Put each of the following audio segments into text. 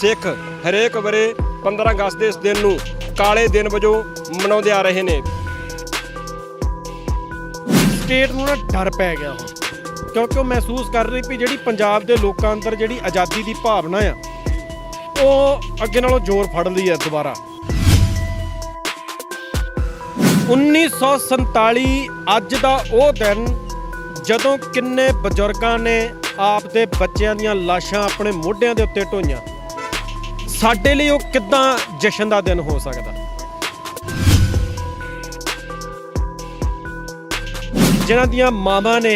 ਸਿੱਖ ਹਰੇਕ ਵਰੇ 15 ਅਗਸਤ ਦੇ ਇਸ ਦਿਨ ਨੂੰ ਕਾਲੇ ਦਿਨ ਵਜੋਂ ਮਨਾਉਂਦੇ ਆ ਰਹੇ ਨੇ। ਸਟੇਟ ਨੂੰ ਨਾ ਡਰ ਪੈ ਗਿਆ ਹੁਣ, ਕਿਉਂਕਿ ਉਹ ਮਹਿਸੂਸ ਕਰ ਰਹੀ ਵੀ ਜਿਹੜੀ ਪੰਜਾਬ ਦੇ ਲੋਕਾਂ ਅੰਦਰ ਜਿਹੜੀ ਆਜ਼ਾਦੀ ਦੀ ਭਾਵਨਾ ਆ, ਉਹ ਅੱਗੇ ਨਾਲੋਂ ਜ਼ੋਰ ਫੜ ਲਈ ਹੈ ਦੁਬਾਰਾ। 1947 ਅੱਜ ਦਾ ਉਹ ਦਿਨ, ਜਦੋਂ ਕਿੰਨੇ ਬਜ਼ੁਰਗਾਂ ਨੇ ਆਪ ਦੇ ਬੱਚਿਆਂ ਦੀਆਂ ਲਾਸ਼ਾਂ ਆਪਣੇ ਮੋਢਿਆਂ ਦੇ ਉੱਤੇ ਢੋਈਆਂ। ਸਾਡੇ ਲਈ ਉਹ ਕਿੱਦਾਂ ਜਸ਼ਨ ਦਾ ਦਿਨ ਹੋ ਸਕਦਾ? ਜਿਨ੍ਹਾਂ ਦੀਆਂ ਮਾਵਾਂ ਨੇ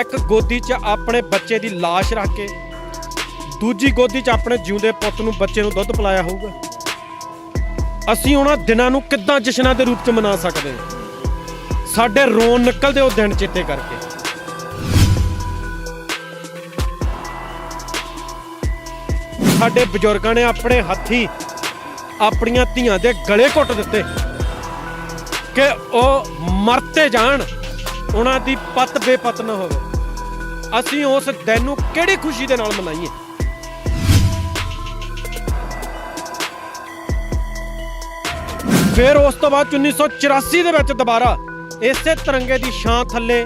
ਇੱਕ ਗੋਦੀ 'ਚ ਆਪਣੇ ਬੱਚੇ ਦੀ ਲਾਸ਼ ਰੱਖ ਕੇ, ਦੂਜੀ ਗੋਦੀ 'ਚ ਆਪਣੇ ਜਿਉਂਦੇ ਪੁੱਤ ਨੂੰ ਬੱਚੇ ਨੂੰ ਦੁੱਧ ਪਿਲਾਇਆ ਹੋਊਗਾ। ਅਸੀਂ ਉਹਨਾਂ ਦਿਨਾਂ ਨੂੰ ਕਿੱਦਾਂ ਜਸ਼ਨਾਂ ਦੇ ਰੂਪ 'ਚ ਮਨਾ ਸਕਦੇ ਹਾਂ? ਸਾਡੇ ਰੋਣ ਨਿਕਲਦੇ ਉਹ ਦਿਨ ਚਿੱਟੇ ਕਰਕੇ। ਸਾਡੇ ਬਜ਼ੁਰਗਾਂ ਨੇ ਆਪਣੇ ਹੱਥੀ ਆਪਣੀਆਂ ਧੀਆਂ ਦੇ ਗਲੇ ਘੁੱਟ ਦਿੱਤੇ ਕਿ ਉਹ ਮਰਤੇ ਜਾਣ, ਉਹਨਾਂ ਦੀ ਪਤ ਬੇਪਤ ਨਾ ਹੋਵੇ। ਅਸੀਂ ਉਸ ਦਿਨ ਨੂੰ ਕਿਹੜੀ ਖੁਸ਼ੀ ਦੇ ਨਾਲ ਮਨਾਈਏ? ਫਿਰ ਉਸ ਤੋਂ ਬਾਅਦ 1984 ਦੇ ਵਿੱਚ ਦੁਬਾਰਾ ਇਸੇ ਤਿਰੰਗੇ ਦੀ ਛਾਂ ਥੱਲੇ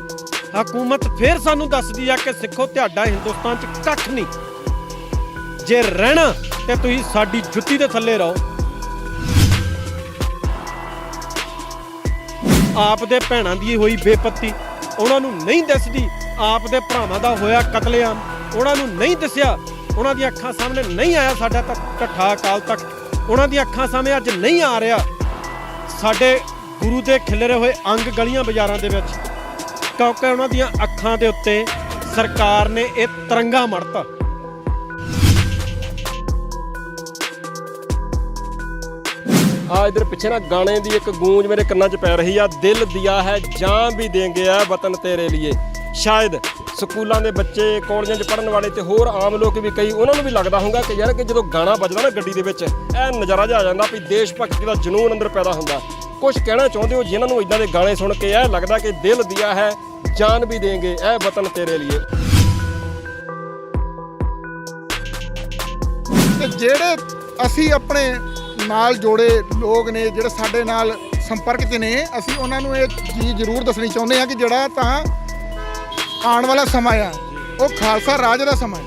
ਹਕੂਮਤ ਫਿਰ ਸਾਨੂੰ ਦੱਸਦੀ ਆ ਕਿ ਸਿੱਖੋ, ਤੁਹਾਡਾ ਹਿੰਦੁਸਤਾਨ 'ਚ ਕੱਖ ਨਹੀਂ। ਜੇ ਰਹਿਣਾ, ਤੇ ਤੁਸੀਂ ਸਾਡੀ ਜੁੱਤੀ ਦੇ ਥੱਲੇ ਰਹੋ। ਆਪ ਦੇ ਭੈਣਾਂ ਦੀ ਹੋਈ ਬੇਪੱਤੀ, ਉਹਨਾਂ ਨੂੰ ਨਹੀਂ ਦੱਸਦੀ ਆਪ ਦੇ ਭਰਾਵਾਂ ਦਾ ਹੋਇਆ ਕਤਲੇਆਮ। ਉਹਨਾਂ ਨੂੰ ਨਹੀਂ ਦੱਸਿਆ, ਉਹਨਾਂ ਦੀਆਂ ਅੱਖਾਂ ਸਾਹਮਣੇ ਨਹੀਂ ਆਇਆ ਸਾਡਾ ਤੱਕ ਢੱਠਾ ਅਕਾਲ ਤੱਕ ਉਹਨਾਂ ਦੀਆਂ ਅੱਖਾਂ ਸਾਹਮਣੇ ਅੱਜ ਨਹੀਂ ਆ ਰਿਹਾ। ਸਾਡੇ ਗੁਰੂ ਦੇ ਖਿਲਰੇ ਹੋਏ ਅੰਗ ਗਲੀਆਂ ਬਾਜ਼ਾਰਾਂ ਦੇ ਵਿੱਚ, ਕਿਉਂਕਿ ਉਹਨਾਂ ਦੀਆਂ ਅੱਖਾਂ ਦੇ ਉੱਤੇ ਸਰਕਾਰ ਨੇ ਇਹ ਤਿਰੰਗਾ ਮੜਤਾ ਆ ਇਧਰ ਪਿੱਛੇ ਨਾ ਗਾਣੇ ਦੀ ਇੱਕ ਗੂੰਜ ਮੇਰੇ ਕੰਨਾਂ 'ਚ ਪੈ ਰਹੀ ਆ। ਦਿਲ ਦਿਆ ਹੈ ਜਾਂ ਵੀ ਦੇਂਗੇ ਆ ਵਤਨ ਤੇਰੇ ਲਈ ਸ਼ਾਇਦ ਸਕੂਲਾਂ ਦੇ ਬੱਚੇ, ਕਾਲਜਾਂ 'ਚ ਪੜ੍ਹਨ ਵਾਲੇ ਤੇ ਹੋਰ ਆਮ ਲੋਕ ਵੀ ਕਈ, ਉਹਨਾਂ ਨੂੰ ਵੀ ਲੱਗਦਾ ਹੋਊਗਾ ਕਿ ਯਾਰ ਕਿ ਜਦੋਂ ਗਾਣਾ ਵੱਜਦਾ ਨਾ ਗੱਡੀ ਦੇ ਵਿੱਚ, ਇਹ ਨਜ਼ਾਰਾ ਜਿਹਾ ਆ ਜਾਂਦਾ ਵੀ ਦੇਸ਼ ਭਗਤੀ ਦਾ ਜਨੂਨ ਅੰਦਰ ਪੈਦਾ ਹੁੰਦਾ। ਕੁਝ ਕਹਿਣਾ ਚਾਹੁੰਦੇ ਹੋ ਜਿਨ੍ਹਾਂ ਨੂੰ ਇਦਾਂ ਦੇ ਗਾਣੇ ਸੁਣ ਕੇ ਇਹ ਲੱਗਦਾ ਕਿ ਦਿਲ ਦਿਆ ਹੈ, ਜਾਨ ਵੀ ਦੇਂਗੇ ਇਹ ਵਤਨ ਤੇਰੇ ਲਈ ਤੇ ਜਿਹੜੇ ਅਸੀਂ ਆਪਣੇ ਨਾਲ ਜੋੜੇ ਲੋਕ ਨੇ ਜਿਹੜੇ ਸਾਡੇ ਨਾਲ ਸੰਪਰਕ 'ਚ ਨੇ ਅਸੀਂ ਉਹਨਾਂ ਨੂੰ ਇਹ ਚੀਜ਼ ਜ਼ਰੂਰ ਦੱਸਣੀ ਚਾਹੁੰਦੇ ਹਾਂ ਕਿ ਜਿਹੜਾ ਤਾਂ ਆਉਣ ਵਾਲਾ ਸਮਾਂ ਆ ਉਹ ਖਾਲਸਾ ਰਾਜ ਦਾ ਸਮਾਂ ਹੈ।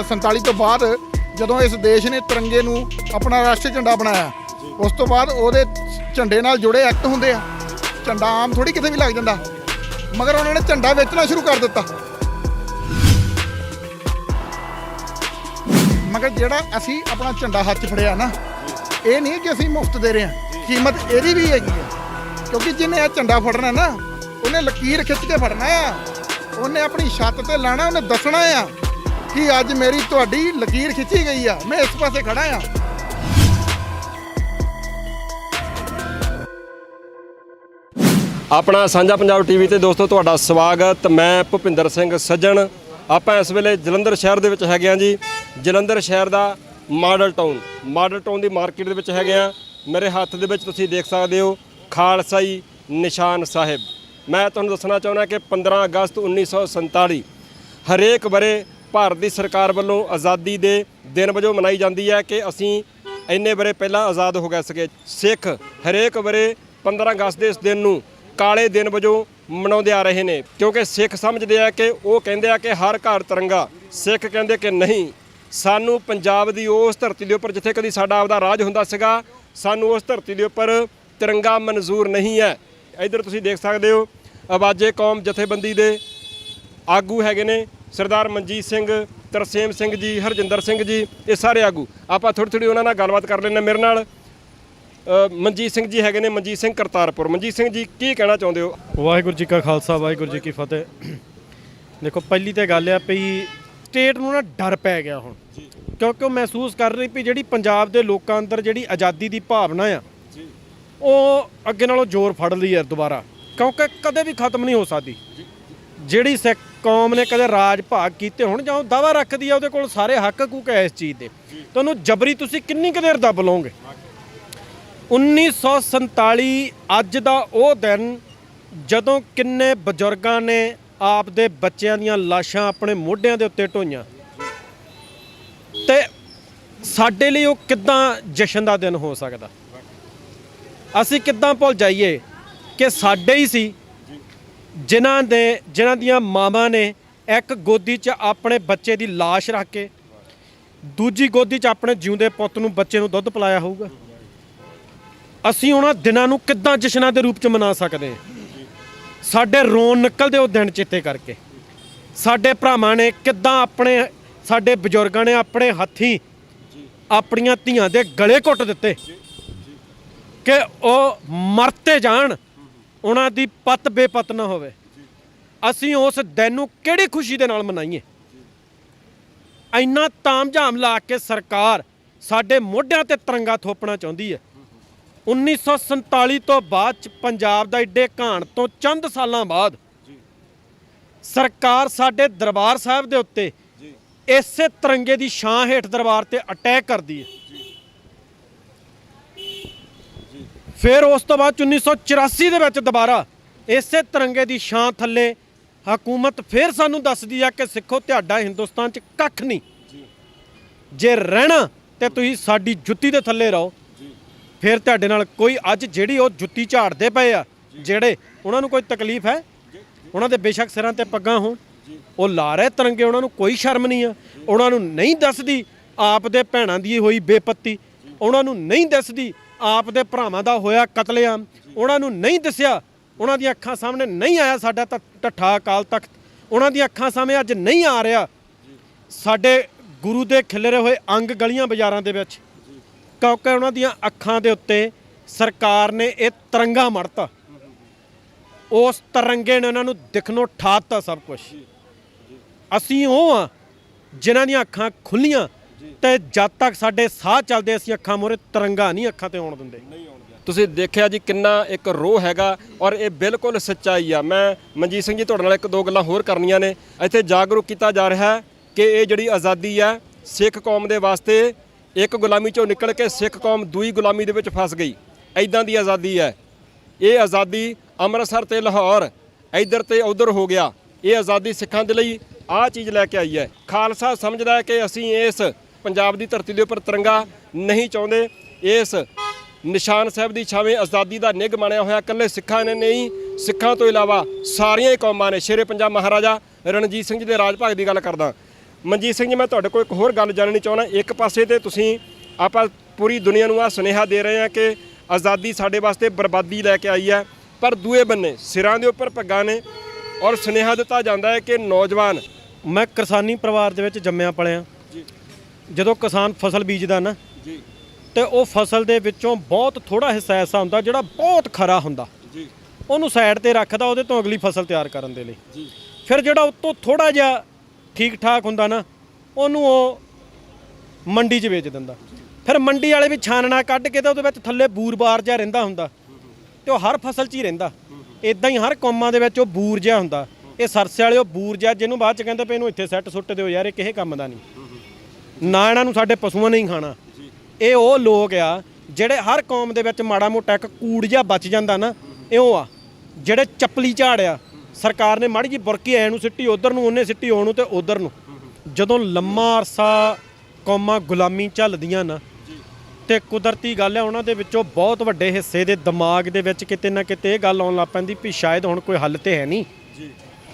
ਅ, 47 ਤੋਂ ਬਾਅਦ ਜਦੋਂ ਇਸ ਦੇਸ਼ ਨੇ ਤਿਰੰਗੇ ਨੂੰ ਆਪਣਾ ਰਾਸ਼ਟਰੀ ਝੰਡਾ ਬਣਾਇਆ ਉਸ ਤੋਂ ਬਾਅਦ ਉਹਦੇ ਝੰਡੇ ਨਾਲ ਜੁੜੇ ਐਕਟ ਹੁੰਦੇ ਆ। ਝੰਡਾ ਆਮ ਥੋੜੀ ਕਿਤੇ ਵੀ ਲੱਗ ਜਾਂਦਾ। ਮਗਰ ਉਹਨਾਂ ਨੇ ਝੰਡਾ ਵੇਚਣਾ ਸ਼ੁਰੂ ਕਰ ਦਿੱਤਾ। ਮਗਰ ਜਿਹੜਾ ਅਸੀਂ ਆਪਣਾ ਝੰਡਾ ਹੱਥ 'ਚ ਫੜਿਆ ਨਾ, ਇਹ ਨਹੀਂ ਕਿ ਅਸੀਂ ਮੁਫਤ ਦੇ ਰਹੇ ਹਾਂ। ਕੀਮਤ ਇਹਦੀ ਵੀ ਹੈਗੀ ਹੈ। ਕਿਉਂਕਿ ਜਿਹਨੇ ਇਹ ਝੰਡਾ ਫੜਨਾ ਨਾ, ਉਹਨੇ ਲਕੀਰ ਖਿੱਚ ਕੇ ਫੜਨਾ ਆ। ਉਹਨੇ ਆਪਣੀ ਛੱਤ ਤੇ ਲਾਣਾ, ਉਹਨੇ ਦੱਸਣਾ ਆ ਕਿ ਅੱਜ ਮੇਰੀ ਤੁਹਾਡੀ ਲਕੀਰ ਖਿੱਚੀ ਗਈ ਆ। ਮੈਂ ਇਸ ਪਾਸੇ ਖੜਾ ਆ। ਆਪਣਾ ਸਾਂਝਾ ਪੰਜਾਬ ਟੀਵੀ ਤੇ ਦੋਸਤੋ, ਤੁਹਾਡਾ ਸਵਾਗਤ। ਮੈਂ ਭੁਪਿੰਦਰ ਸਿੰਘ ਸੱਜਣ। ਆਪਾਂ ਇਸ ਵੇਲੇ ਜਲੰਧਰ ਸ਼ਹਿਰ ਦੇ ਵਿੱਚ ਹੈਗੇ ਆ ਜੀ। ਜਲੰਧਰ ਸ਼ਹਿਰ ਦਾ ਮਾਡਲ ਟਾਊਨ। ਮਾਡਲ ਟਾਊਨ ਦੀ ਮਾਰਕੀਟ ਦੇ ਵਿੱਚ ਹੈਗੇ ਆ ਮੇਰੇ ਹੱਥ ਦੇ ਵਿੱਚ ਤੁਸੀਂ ਦੇਖ ਸਕਦੇ ਹੋ, ਖਾਲਸਾਈ ਨਿਸ਼ਾਨ ਸਾਹਿਬ। ਮੈਂ ਤੁਹਾਨੂੰ ਦੱਸਣਾ ਚਾਹੁੰਦਾ ਕਿ 15 ਅਗਸਤ 1947 ਹਰੇਕ ਬਰੇ ਭਾਰਤ ਦੀ ਸਰਕਾਰ ਵੱਲੋਂ ਆਜ਼ਾਦੀ ਦੇ ਦਿਨ ਵਜੋਂ ਮਨਾਈ ਜਾਂਦੀ ਹੈ ਕਿ ਅਸੀਂ ਇੰਨੇ ਬਰੇ ਪਹਿਲਾਂ ਆਜ਼ਾਦ ਹੋ ਗਏ ਸੀਗੇ। ਸਿੱਖ ਹਰੇਕ ਬਰੇ 15 ਅਗਸਤ ਦੇ ਇਸ ਦਿਨ ਨੂੰ ਕਾਲੇ ਦਿਨ ਵਜੋਂ ਮਨਾਉਂਦੇ ਆ ਰਹੇ ਨੇ, ਕਿਉਂਕਿ ਸਿੱਖ ਸਮਝਦੇ ਆ ਕਿ ਉਹ ਕਹਿੰਦੇ ਆ ਕਿ ਹਰ ਘਰ ਤਿਰੰਗਾ। ਸਿੱਖ ਕਹਿੰਦੇ ਕਿ ਨਹੀਂ, ਸਾਨੂੰ ਪੰਜਾਬ ਦੀ ਉਸ ਧਰਤੀ ਦੇ ਉੱਪਰ ਜਿੱਥੇ ਕਦੀ ਸਾਡਾ ਆਪਦਾ ਰਾਜ ਹੁੰਦਾ ਸੀਗਾ, ਸਾਨੂੰ ਉਸ ਧਰਤੀ ਦੇ ਉੱਪਰ ਤਿਰੰਗਾ ਮਨਜ਼ੂਰ ਨਹੀਂ ਹੈ। ਇੱਧਰ ਤੁਸੀਂ ਦੇਖ ਸਕਦੇ ਹੋ, ਆਵਾਜ਼ੇ ਕੌਮ ਜਥੇਬੰਦੀ ਦੇ ਆਗੂ ਹੈਗੇ ਨੇ, ਸਰਦਾਰ ਮਨਜੀਤ ਸਿੰਘ, ਤਰਸੇਮ ਸਿੰਘ ਜੀ, ਹਰਜਿੰਦਰ ਸਿੰਘ ਜੀ, ਇਹ ਸਾਰੇ ਆਗੂ। ਆਪਾਂ ਥੋੜੀ ਥੋੜੀ ਉਹਨਾਂ ਨਾਲ ਗੱਲਬਾਤ ਕਰ ਲੈਂਦੇ ਹਾਂ। ਮੇਰੇ ਨਾਲ। ਮਨਜੀਤ ਸਿੰਘ ਜੀ ਹੈਗੇ ਨੇ ਮਨਜੀਤ ਸਿੰਘ ਕਰਤਾਰਪੁਰ। ਮਨਜੀਤ ਸਿੰਘ ਜੀ ਕੀ ਕਹਿਣਾ ਚਾਹੁੰਦੇ ਹੋ? ਵਾਹਿਗੁਰੂ ਜੀ ਕਾ ਖਾਲਸਾ ਵਾਹਿਗੁਰੂ ਜੀ ਕੀ ਫਤਿਹ। ਦੇਖੋ ਪਹਿਲੀ ਤੇ ਗੱਲ ਆ ਵੀ ਸਟੇਟ ਨੂੰ ਨਾ ਡਰ ਪੈ ਗਿਆ ਹੁਣ। ਕਿਉਂਕਿ ਉਹ ਮਹਿਸੂਸ ਕਰ ਰਹੀ ਵੀ ਜਿਹੜੀ ਪੰਜਾਬ ਦੇ ਲੋਕਾਂ ਅੰਦਰ ਜਿਹੜੀ ਆਜ਼ਾਦੀ ਦੀ ਭਾਵਨਾ ਆ ਉਹ ਅੱਗੇ ਨਾਲੋਂ ਜ਼ੋਰ ਫੜ ਲਈ ਹੈ ਦੁਬਾਰਾ। ਕਿਉਂਕਿ ਕਦੇ ਵੀ ਖਤਮ ਨਹੀਂ ਹੋ ਸਕਦੀ। ਜਿਹੜੀ ਸਿੱਖ ਕੌਮ ਨੇ ਕਦੇ ਰਾਜ ਭਾਗ ਕੀਤੇ ਹੁਣ ਜਾਂ ਦਾਵਾ ਰੱਖਦੀ ਆ ਉਹਦੇ ਕੋਲ ਸਾਰੇ ਹੱਕ ਹਕੂਕ ਹੈ ਇਸ ਚੀਜ਼ ਦੇ। ਤੁਹਾਨੂੰ ਜਬਰੀ ਤੁਸੀਂ ਕਿੰਨੀ ਕੁ ਦੇਰ ਦੱਬ ਲਓਗੇ? 1947 ਅੱਜ ਦਾ ਉਹ ਦਿਨ ਜਦੋਂ ਕਿੰਨੇ ਬਜ਼ੁਰਗਾਂ ਨੇ ਆਪ ਦੇ ਬੱਚਿਆਂ ਦੀਆਂ ਲਾਸ਼ਾਂ ਆਪਣੇ ਮੋਢਿਆਂ ਦੇ ਉੱਤੇ ਢੋਈਆਂ। ਤੇ ਸਾਡੇ ਲਈ ਉਹ ਕਿੱਦਾਂ ਜਸ਼ਨ ਦਾ ਦਿਨ ਹੋ ਸਕਦਾ? ਅਸੀਂ ਕਿੱਦਾਂ ਭੁੱਲ ਜਾਈਏ ਕਿ ਸਾਡੇ ਹੀ ਸੀ, ਜਿਨ੍ਹਾਂ ਦੇ, ਜਿਨ੍ਹਾਂ ਦੀਆਂ ਮਾਵਾਂ ਨੇ ਇੱਕ ਗੋਦੀ 'ਚ ਆਪਣੇ ਬੱਚੇ ਦੀ ਲਾਸ਼ ਰੱਖ ਕੇ, ਦੂਜੀ ਗੋਦੀ 'ਚ ਆਪਣੇ ਜਿਉਂਦੇ ਪੁੱਤ ਨੂੰ ਬੱਚੇ ਨੂੰ ਦੁੱਧ ਪਿਲਾਇਆ ਹੋਊਗਾ। ਅਸੀਂ ਉਹਨਾਂ ਦਿਨਾਂ ਨੂੰ ਕਿੱਦਾਂ ਜਸ਼ਨਾਂ ਦੇ ਰੂਪ 'ਚ ਮਨਾ ਸਕਦੇ ਹਾਂ? ਸਾਡੇ ਰੋਣ ਨਿਕਲਦੇ ਉਹ ਦਿਨ ਚੇਤੇ ਕਰਕੇ। ਸਾਡੇ ਭਰਾਵਾਂ ਨੇ ਕਿੱਦਾਂ ਆਪਣੇ, ਸਾਡੇ ਬਜ਼ੁਰਗਾਂ ਨੇ ਆਪਣੇ ਹੱਥੀਂ ਆਪਣੀਆਂ ਧੀਆਂ ਦੇ ਗਲੇ ਘੁੱਟ ਦਿੱਤੇ ਕਿ ਉਹ ਮਰਤੇ ਜਾਣ, ਉਹਨਾਂ ਦੀ ਪਤ ਬੇਪਤ ਨਾ ਹੋਵੇ। ਅਸੀਂ ਉਸ ਦਿਨ ਨੂੰ ਕਿਹੜੀ ਖੁਸ਼ੀ ਦੇ ਨਾਲ ਮਨਾਈਏ? ਇੰਨਾ ਤਾਮਝਾਮ ਲਾ ਕੇ ਸਰਕਾਰ ਸਾਡੇ ਮੋਢਿਆਂ ਤੇ ਤਿਰੰਗਾ ਥੋਪਣਾ ਚਾਹੁੰਦੀ ਹੈ। 1947 ਤੋਂ ਬਾਅਦ ਚ ਪੰਜਾਬ ਦਾ ਏਡੇ ਘਾਣ ਤੋਂ ਚੰਦ ਸਾਲਾਂ ਬਾਅਦ ਸਰਕਾਰ ਸਾਡੇ ਦਰਬਾਰ ਸਾਹਿਬ ਦੇ ਉੱਤੇ ਇਸੇ ਤਿਰੰਗੇ ਦੀ ਛਾਂ ਹੇਠ ਦਰਬਾਰ ਤੇ ਅਟੈਕ ਕਰਦੀ ਹੈ। ਫਿਰ ਉਸ ਤੋਂ ਬਾਅਦ 'ਚ 1984 ਦੇ ਵਿੱਚ ਦੁਬਾਰਾ ਇਸੇ ਤਿਰੰਗੇ ਦੀ ਛਾਂ ਥੱਲੇ ਹਕੂਮਤ ਫਿਰ ਸਾਨੂੰ ਦੱਸਦੀ ਆ ਕਿ ਸਿੱਖੋ ਤੁਹਾਡਾ ਹਿੰਦੁਸਤਾਨ 'ਚ ਕੱਖ ਨਹੀਂ। ਜੇ ਰਹਿਣਾ ਤੇ ਤੁਸੀਂ ਸਾਡੀ ਜੁੱਤੀ ਦੇ ਥੱਲੇ ਰਹੋ। ਫਿਰ ਤੁਹਾਡੇ ਨਾਲ ਕੋਈ ਅੱਜ ਜਿਹੜੀ ਉਹ ਜੁੱਤੀ ਝਾੜਦੇ ਪਏ ਆ, ਜਿਹੜੇ ਉਹਨਾਂ ਨੂੰ ਕੋਈ ਤਕਲੀਫ ਹੈ? ਉਹਨਾਂ ਦੇ ਬੇਸ਼ੱਕ ਸਿਰਾਂ ਤੇ ਪੱਗਾਂ ਹੋਣ। ਉਹ ਲਾ ਰਹੇ ਤਿਰੰਗੇ, ਉਹਨਾਂ ਨੂੰ ਕੋਈ ਸ਼ਰਮ ਨਹੀਂ ਆ। ਉਹਨਾਂ ਨੂੰ ਨਹੀਂ ਦੱਸਦੀ ਆਪ ਦੇ ਭੈਣਾਂ ਦੀ ਹੋਈ ਬੇਪੱਤੀ। ਉਹਨਾਂ ਨੂੰ ਨਹੀਂ ਦੱਸਦੀ ਆਪ ਦੇ ਭਰਾਵਾਂ ਦਾ ਹੋਇਆ ਕਤਲੇਆਮ। ਉਹਨਾਂ ਨੂੰ ਨਹੀਂ ਦੱਸਿਆ, ਉਹਨਾਂ ਦੀਆਂ ਅੱਖਾਂ ਸਾਹਮਣੇ ਨਹੀਂ ਆਇਆ ਸਾਡਾ ਟ- ਅਕਾਲ ਤਖਤ। ਉਹਨਾਂ ਦੀਆਂ ਅੱਖਾਂ ਸਾਹਮਣੇ ਅੱਜ ਨਹੀਂ ਆ ਰਿਹਾ। ਸਾਡੇ ਗੁਰੂ ਦੇ ਖਿਲਰੇ ਹੋਏ ਅੰਗ ਗਲੀਆਂ ਬਾਜ਼ਾਰਾਂ ਦੇ ਵਿੱਚ। ਕਿਉਂਕਿ ਉਹਨਾਂ ਦੀਆਂ ਅੱਖਾਂ ਦੇ ਉੱਤੇ ਸਰਕਾਰ ਨੇ ਇਹ ਤਿਰੰਗਾ ਮੜਤਾ ਉਸ ਤਿਰੰਗੇ ਨੇ ਉਹਨਾਂ ਨੂੰ ਦਿਖਣੋਂ ਠਾਤਾ ਸਭ ਕੁਝ ਅਸੀਂ ਉਹ ਆ ਜਿਨ੍ਹਾਂ ਦੀਆਂ ਅੱਖਾਂ ਖੁੱਲੀਆਂ ਤੇ ਜਦ ਤੱਕ ਸਾਡੇ ਸਾਹ ਚੱਲਦੇ ਅਸੀਂ ਅੱਖਾਂ ਮੋਰੇ ਤਿਰੰਗਾ ਨਹੀਂ ਅੱਖਾਂ ਤੇ ਆਉਣ ਦਿੰਦੇ। ਤੁਸੀਂ ਦੇਖਿਆ ਜੀ ਕਿੰਨਾ ਇੱਕ ਰੋਹ ਹੈਗਾ ਔਰ ਇਹ ਬਿਲਕੁਲ ਸੱਚਾਈ ਆ। ਮੈਂ ਮਨਜੀਤ ਸਿੰਘ ਜੀ ਤੁਹਾਡੇ ਨਾਲ ਇੱਕ ਦੋ ਗੱਲਾਂ ਹੋਰ ਕਰਨੀਆਂ ਨੇ। ਇੱਥੇ ਜਾਗਰੂਕ ਕੀਤਾ ਜਾ ਰਿਹਾ ਹੈ ਕਿ ਇਹ ਜਿਹੜੀ ਆਜ਼ਾਦੀ ਆ ਸਿੱਖ ਕੌਮ ਦੇ ਵਾਸਤੇ ਇੱਕ ਗੁਲਾਮੀ ਚੋਂ ਨਿਕਲ ਕੇ ਸਿੱਖ ਕੌਮ ਦੂਈ ਗੁਲਾਮੀ ਦੇ ਵਿੱਚ ਫਸ ਗਈ। ਐਦਾਂ ਦੀ ਆਜ਼ਾਦੀ ਹੈ। ਇਹ ਆਜ਼ਾਦੀ ਅੰਮ੍ਰਿਤਸਰ ਤੇ ਲਾਹੌਰ, ਇੱਧਰ ਤੇ ਉੱਧਰ ਹੋ ਗਿਆ। ਇਹ ਆਜ਼ਾਦੀ ਸਿੱਖਾਂ ਦੇ ਲਈ ਆਹ ਚੀਜ਼ ਲੈ ਕੇ ਆਈ ਹੈ। ਖਾਲਸਾ ਸਮਝਦਾ ਹੈ ਕਿ ਅਸੀਂ ਇਸ ਪੰਜਾਬ ਦੀ ਧਰਤੀ ਦੇ ਉੱਪਰ ਤਿਰੰਗਾ ਨਹੀਂ ਚਾਹੁੰਦੇ। ਇਸ ਨਿਸ਼ਾਨ ਸਾਹਿਬ ਦੀ ਛਾਵੇਂ ਆਜ਼ਾਦੀ ਦਾ ਨਿੱਘ ਬਣਿਆ ਹੋਇਆ ਇਕੱਲੇ ਸਿੱਖਾਂ ਨੇ ਨਹੀਂ, ਸਿੱਖਾਂ ਤੋਂ ਇਲਾਵਾ ਸਾਰੀਆਂ ਹੀ ਕੌਮਾਂ ਨੇ। ਸ਼ੇਰੇ ਪੰਜਾਬ ਮਹਾਰਾਜਾ ਰਣਜੀਤ ਸਿੰਘ ਜੀ ਦੇ ਰਾਜ ਭਾਗ ਦੀ ਗੱਲ ਕਰਦਾ। ਮਨਜੀਤ ਸਿੰਘ ਜੀ ਮੈਂ ਤੁਹਾਡੇ ਕੋਲ ਇੱਕ ਹੋਰ ਗੱਲ ਜਾਣਨੀ ਚਾਹੁੰਦਾ। ਇੱਕ ਪਾਸੇ ਤੇ ਤੁਸੀਂ ਆਪਾਂ ਪੂਰੀ ਦੁਨੀਆ ਨੂੰ ਆ ਸੁਨੇਹਾ ਦੇ ਰਹੇ ਹਾਂ ਕਿ ਆਜ਼ਾਦੀ ਸਾਡੇ ਵਾਸਤੇ ਬਰਬਾਦੀ ਲੈ ਕੇ ਆਈ ਹੈ ਪਰ ਦੂਏ ਬੰਨੇ ਸਿਰਾਂ ਦੇ ਉੱਪਰ ਪੱਗਾਂ ਨੇ ਔਰ ਸੁਨੇਹਾ ਦਿੱਤਾ ਜਾਂਦਾ ਹੈ ਕਿ ਨੌਜਵਾਨ ਮੈਂ ਕਿਸਾਨੀ ਪਰਿਵਾਰ ਦੇ ਵਿੱਚ ਜੰਮਿਆ ਪਲਿਆ ਜੀ। ਜਦੋਂ ਕਿਸਾਨ ਫਸਲ ਬੀਜਦਾ ਨਾ ਜੀ। ਤੇ ਉਹ ਫਸਲ ਦੇ ਵਿੱਚੋਂ ਬਹੁਤ ਥੋੜਾ ਹਿੱਸਾ ਐਸਾ ਹੁੰਦਾ ਜਿਹੜਾ ਬਹੁਤ ਖਰਾ ਹੁੰਦਾ। ਜੀ। ਉਹਨੂੰ ਸਾਈਡ ਤੇ ਰੱਖਦਾ ਉਹਦੇ ਤੋਂ ਅਗਲੀ ਫਸਲ ਤਿਆਰ ਕਰਨ ਦੇ ਲਈ। ਜੀ। ਫਿਰ ਜਿਹੜਾ ਉਤੋਂ ਥੋੜਾ ਜਿਹਾ ਠੀਕ ਠਾਕ ਹੁੰਦਾ ਨਾ, ਉਹਨੂੰ ਉਹ ਮੰਡੀ 'ਚ ਵੇਚ ਦਿੰਦਾ। ਫਿਰ ਮੰਡੀ ਵਾਲੇ ਵੀ ਛਾਨਣਾ ਕੱਢ ਕੇ ਤਾਂ ਉਹਦੇ ਵਿੱਚ ਥੱਲੇ ਬੂਰ-ਬਾਰ ਜਿਹਾ ਰਹਿੰਦਾ ਹੁੰਦਾ ਤੇ ਉਹ ਹਰ ਫਸਲ 'ਚ ਹੀ ਰਹਿੰਦਾ। ਇਦਾਂ ਹੀ ਹਰ ਕੌਮਾਂ ਦੇ ਵਿੱਚ ਉਹ ਬੂਰ ਜਿਹਾ ਹੁੰਦਾ। ਇਹ ਸਰਸੇ ਵਾਲੇ ਉਹ ਬੂਰ ਜਿਹਾ, ਜਿਹਨੂੰ ਬਾਅਦ 'ਚ ਕਹਿੰਦੇ ਪਏ ਇਹਨੂੰ ਇੱਥੇ ਸੈੱਟ ਸੁੱਟ ਦਿਓ ਯਾਰ, ਇਹ ਕਿਸੇ ਕੰਮ ਦਾ ਨਹੀਂ। ਨਾ ਇਹਨਾਂ ਨੂੰ ਸਾਡੇ ਪਸ਼ੂਆਂ ਨੇ ਹੀ ਖਾਣਾ। ਇਹ ਉਹ ਲੋਕ ਆ, ਜਿਹੜੇ ਹਰ ਕੌਮ ਦੇ ਵਿੱਚ ਮਾੜਾ ਮੋਟਾ ਇੱਕ ਕੂੜ ਜਿਹਾ ਬਚ ਜਾਂਦਾ ਨਾ, ਇਹ ਉਹ ਆ, ਜਿਹੜੇ ਚੱਪਲੀ ਝਾੜ ਆ ਸਰਕਾਰ ਨੇ ਮਾੜੀ ਜੀ ਬੁਰਕੀ ਐ ਨੂੰ ਸਿੱਟੀ ਉਧਰ ਨੂੰ ਉਹਨੇ ਸਿੱਟੀ ਉਹਨੂੰ ਤੇ ਉਧਰ ਨੂੰ। ਜਦੋਂ ਲੰਮਾ ਅਰਸਾ ਕੌਮਾਂ ਗੁਲਾਮੀ ਝੱਲਦੀਆਂ ਨਾ ਤੇ ਕੁਦਰਤੀ ਗੱਲ ਹੈ ਉਹਨਾਂ ਦੇ ਵਿੱਚੋਂ ਬਹੁਤ ਵੱਡੇ ਹਿੱਸੇ ਦੇ ਦਿਮਾਗ ਦੇ ਵਿੱਚ ਕਿਤੇ ਨਾ ਕਿਤੇ ਇਹ ਗੱਲ ਆਉਣ ਲੱਗ ਪੈਂਦੀ ਵੀ ਸ਼ਾਇਦ ਹੁਣ ਕੋਈ ਹੱਲ ਤੇ ਹੈ ਨਹੀਂ।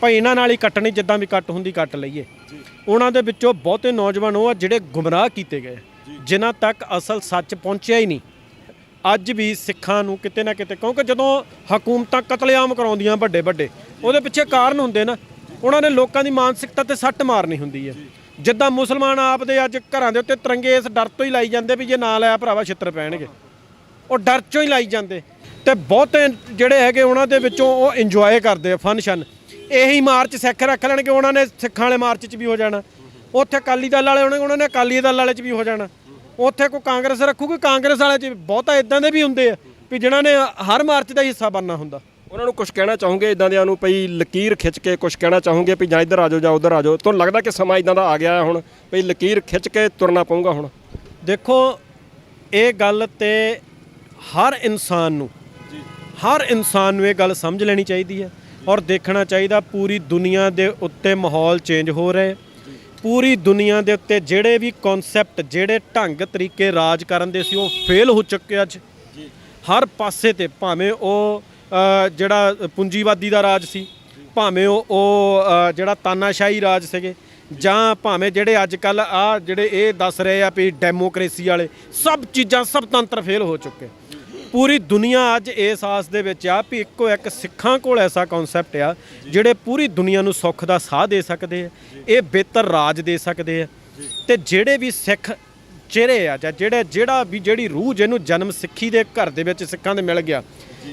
ਭਾਈ ਇਹਨਾਂ ਨਾਲ ਹੀ ਕੱਟਣੀ ਜਿੱਦਾਂ ਵੀ ਕੱਟ ਹੁੰਦੀ ਕੱਟ ਲਈਏ। ਉਹਨਾਂ ਦੇ ਵਿੱਚੋਂ ਬਹੁਤੇ ਨੌਜਵਾਨ ਉਹ ਆ ਜਿਹੜੇ ਗੁੰਮਰਾਹ ਕੀਤੇ ਗਏ ਜਿਨ੍ਹਾਂ ਤੱਕ ਅਸਲ ਸੱਚ ਪਹੁੰਚਿਆ ਹੀ ਨਹੀਂ। ਅੱਜ ਵੀ ਸਿੱਖਾਂ ਨੂੰ ਕਿਤੇ ਨਾ ਕਿਤੇ ਕਿਉਂਕਿ ਜਦੋਂ ਹਕੂਮਤਾਂ ਕਤਲੇਆਮ ਕਰਾਉਂਦੀਆਂ ਵੱਡੇ ਵੱਡੇ ਉਹਦੇ ਪਿੱਛੇ ਕਾਰਨ ਹੁੰਦੇ ਨਾ, ਉਹਨਾਂ ਨੇ ਲੋਕਾਂ ਦੀ ਮਾਨਸਿਕਤਾ ਤੇ ਸੱਟ ਮਾਰਨੀ ਹੁੰਦੀ ਹੈ। ਜਿੱਦਾਂ ਮੁਸਲਮਾਨ ਆਪ ਦੇ ਅੱਜ ਘਰਾਂ ਦੇ ਉੱਤੇ ਤਿਰੰਗੇ ਇਸ ਡਰ ਤੋਂ ਹੀ ਲਾਈ ਜਾਂਦੇ ਵੀ ਜੇ ਨਾ ਲਾਇਆ ਭਰਾਵਾ ਛਿੱਤਰ ਪੈਣਗੇ। ਉਹ ਡਰ ਚੋਂ ਹੀ ਲਾਈ ਜਾਂਦੇ। ਤੇ ਬਹੁਤੇ ਜਿਹੜੇ ਹੈਗੇ ਉਹਨਾਂ ਦੇ ਵਿੱਚੋਂ ਉਹ ਇੰਜੋਏ ਕਰਦੇ ਆ ਫੰਕਸ਼ਨ ਇਹੀ ਮਾਰਚ ਸਿੱਖ ਰੱਖ ਲੈਣਗੇ, ਉਹਨਾਂ ਨੇ ਸਿੱਖਾਂ ਵਾਲੇ ਮਾਰਚ 'ਚ ਵੀ ਹੋ ਜਾਣਾ। ਉੱਥੇ ਅਕਾਲੀ ਦਲ ਵਾਲੇ ਹੋਣਗੇ, ਉਹਨਾਂ ਨੇ ਅਕਾਲੀ ਦਲ ਵਾਲੇ 'ਚ ਵੀ ਹੋ ਜਾਣਾ। ਉੱਥੇ ਕੋਈ ਕਾਂਗਰਸ ਰੱਖੂਗੀ, ਕਾਂਗਰਸ ਵਾਲੇ 'ਚ ਬਹੁਤਾ ਇਦਾਂ ਦੇ ਵੀ ਹੁੰਦੇ ਆ ਵੀ ਜਿਨ੍ਹਾਂ ਨੇ ਹਰ ਮਾਰਚ ਦਾ ਹਿੱਸਾ ਬਣਨਾ ਹੁੰਦਾ। ਉਹਨਾਂ ਨੂੰ ਕੁਝ ਕਹਿਣਾ ਚਾਹੋਗੇ? ਇਦਾਂ ਦਿਆਂ ਨੂੰ ਪਈ ਲਕੀਰ ਖਿੱਚ ਕੇ ਕੁਝ ਕਹਿਣਾ ਚਾਹੋਗੇ ਵੀ ਜਾਂ ਇੱਧਰ ਆ ਜਾਓ ਜਾਂ ਉੱਧਰ ਆ ਜਾਓ? ਤੁਹਾਨੂੰ ਲੱਗਦਾ ਕਿ ਸਮਾਂ ਇਦਾਂ ਦਾ ਆ ਗਿਆ ਹੁਣ ਪਈ ਲਕੀਰ ਖਿੱਚ ਕੇ ਤੁਰਨਾ ਪਊਗਾ ਹੁਣ? ਦੇਖੋ ਇਹ ਗੱਲ ਤੇ ਹਰ ਇਨਸਾਨ ਨੂੰ ਹਰ ਇਨਸਾਨ ਨੂੰ ਇਹ ਗੱਲ ਸਮਝ ਲੈਣੀ ਚਾਹੀਦੀ ਹੈ ਔਰ ਦੇਖਣਾ ਚਾਹੀਦਾ ਪੂਰੀ ਦੁਨੀਆ ਦੇ ਉੱਤੇ ਮਾਹੌਲ ਚੇਂਜ ਹੋ ਰਿਹਾ। ਹੈ ਪੂਰੀ ਦੁਨੀਆ ਦੇ ਉੱਤੇ ਜਿਹੜੇ ਵੀ ਕਨਸੈਪਟ ਜਿਹੜੇ ਢੰਗ ਤਰੀਕੇ ਰਾਜ ਕਰਨ ਦੇ ਸੀ ਉਹ ਫੇਲ ਹੋ ਚੁੱਕੇ ਅੱਜ। ਹਰ ਪਾਸੇ ਤੇ ਭਾਵੇਂ ਉਹ ਜਿਹੜਾ ਪੂੰਜੀਵਾਦੀ ਦਾ ਰਾਜ ਸੀ, ਭਾਵੇਂ ਉਹ ਉਹ ਜਿਹੜਾ ਤਾਨਾਸ਼ਾਹੀ ਰਾਜ ਸੀਗੇ, ਜਾਂ ਭਾਵੇਂ ਜਿਹੜੇ ਅੱਜ ਕੱਲ ਆ ਜਿਹੜੇ ਇਹ ਦੱਸ ਰਹੇ ਆ ਵੀ ਡੈਮੋਕ੍ਰੇਸੀ ਵਾਲੇ, ਸਭ ਚੀਜ਼ਾਂ ਸਭ ਤੰਤਰ ਫੇਲ ਹੋ ਚੁੱਕੇ। ਪੂਰੀ ਦੁਨੀਆ ਅੱਜ ਇਸ ਆਸ ਦੇ ਵਿੱਚ ਆ ਵੀ ਇੱਕੋ ਇੱਕ ਸਿੱਖਾਂ ਕੋਲ ਐਸਾ ਕਨਸੈਪਟ ਆ, ਜਿਹੜੇ ਪੂਰੀ ਦੁਨੀਆ ਨੂੰ ਸੁੱਖ ਦਾ ਸਾਹ ਦੇ ਸਕਦੇ ਆ, ਇਹ ਬਿਹਤਰ ਰਾਜ ਦੇ ਸਕਦੇ ਆ। ਤੇ ਜਿਹੜੇ ਵੀ ਸਿੱਖ ਚਿਹਰੇ ਆ, ਜਾਂ ਜਿਹੜੇ, ਜਿਹੜਾ ਵੀ ਜਿਹੜੀ ਰੂਹ ਜਿਹਨੂੰ ਜਨਮ ਸਿੱਖੀ ਦੇ ਘਰ ਦੇ ਵਿੱਚ ਸਿੱਖਾਂ ਦੇ ਮਿਲ ਗਿਆ